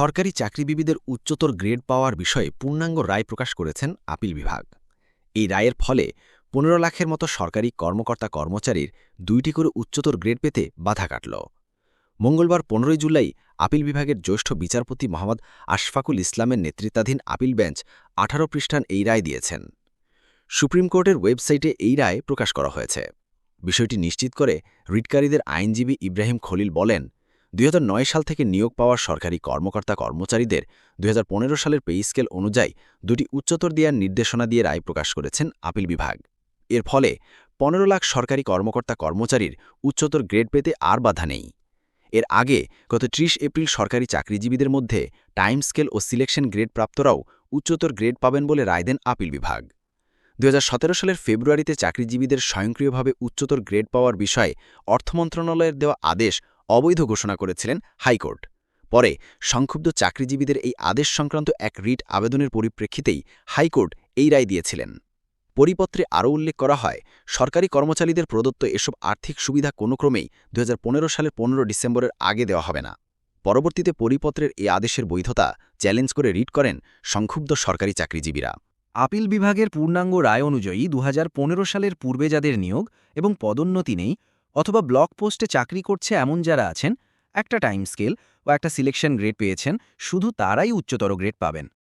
সরকারি চাকরিজীবীদের উচ্চতর গ্রেড পাওয়ার বিষয়ে পূর্ণাঙ্গ রায় প্রকাশ করেছেন আপিল বিভাগ। এই রায়ের ফলে পনেরো লাখের মতো সরকারি কর্মকর্তা কর্মচারীর দুইটি করে উচ্চতর গ্রেড পেতে বাধা কাটল। মঙ্গলবার পনেরোই জুলাই আপিল বিভাগের জ্যেষ্ঠ বিচারপতি মোহাম্মদ আশফাকুল ইসলামের নেতৃত্বাধীন আপিল বেঞ্চ আঠারো পৃষ্ঠান এই রায় দিয়েছেন। সুপ্রিম কোর্টের ওয়েবসাইটে এই রায় প্রকাশ করা হয়েছে। বিষয়টি নিশ্চিত করে রিটকারীদের আইনজীবী ইব্রাহিম খলিল বলেন দুই হাজার নয় সাল থেকে নিয়োগ পাওয়া সরকারি কর্মকর্তা কর্মচারীদের দুই হাজার পনেরো সালের পে স্কেল অনুযায়ী দুটি উচ্চতর দেওয়ার নির্দেশনা দিয়ে রায় প্রকাশ করেছেন আপিল বিভাগ। এর ফলে পনেরো লাখ সরকারি কর্মকর্তা কর্মচারীর উচ্চতর গ্রেড পেতে আর বাধা নেই। এর আগে গত ত্রিশ এপ্রিল সরকারি চাকরিজীবীদের মধ্যে টাইম স্কেল ও সিলেকশন গ্রেড প্রাপ্তরাও উচ্চতর গ্রেড পাবেন বলে রায় দেন আপিল বিভাগ। দু হাজার সতেরো সালের ফেব্রুয়ারিতে চাকরিজীবীদের স্বয়ংক্রিয়ভাবে উচ্চতর গ্রেড পাওয়ার বিষয়ে অর্থমন্ত্রণালয়ের দেওয়া আদেশ অবৈধ ঘোষণা করেছিলেন হাইকোর্ট। পরে সংক্ষুব্ধ চাকরিজীবীদের এই আদেশ সংক্রান্ত এক রিট আবেদনের পরিপ্রেক্ষিতেই হাইকোর্ট এই রায় দিয়েছিলেন। পরিপত্রে আরও উল্লেখ করা হয়, সরকারি কর্মচারীদের প্রদত্ত এসব আর্থিক সুবিধা কোনো ক্রমেই দু হাজার পনেরো সালের পনেরো ডিসেম্বরের আগে দেওয়া হবে না। পরবর্তীতে পরিপত্রের এই আদেশের বৈধতা চ্যালেঞ্জ করে রিট করেন সংক্ষুব্ধ সরকারি চাকরিজীবীরা। আপিল বিভাগের পূর্ণাঙ্গ রায় অনুযায়ী দু হাজার পনেরো সালের পূর্বে যাদের নিয়োগ এবং পদোন্নতি নেই অথবা ব্লক পোস্টে চাকরি করছে এমন যারা আছেন, একটা টাইম স্কেল বা একটা সিলেকশন গ্রেড পেয়েছেন, শুধু তারাই উচ্চতর গ্রেড পাবেন।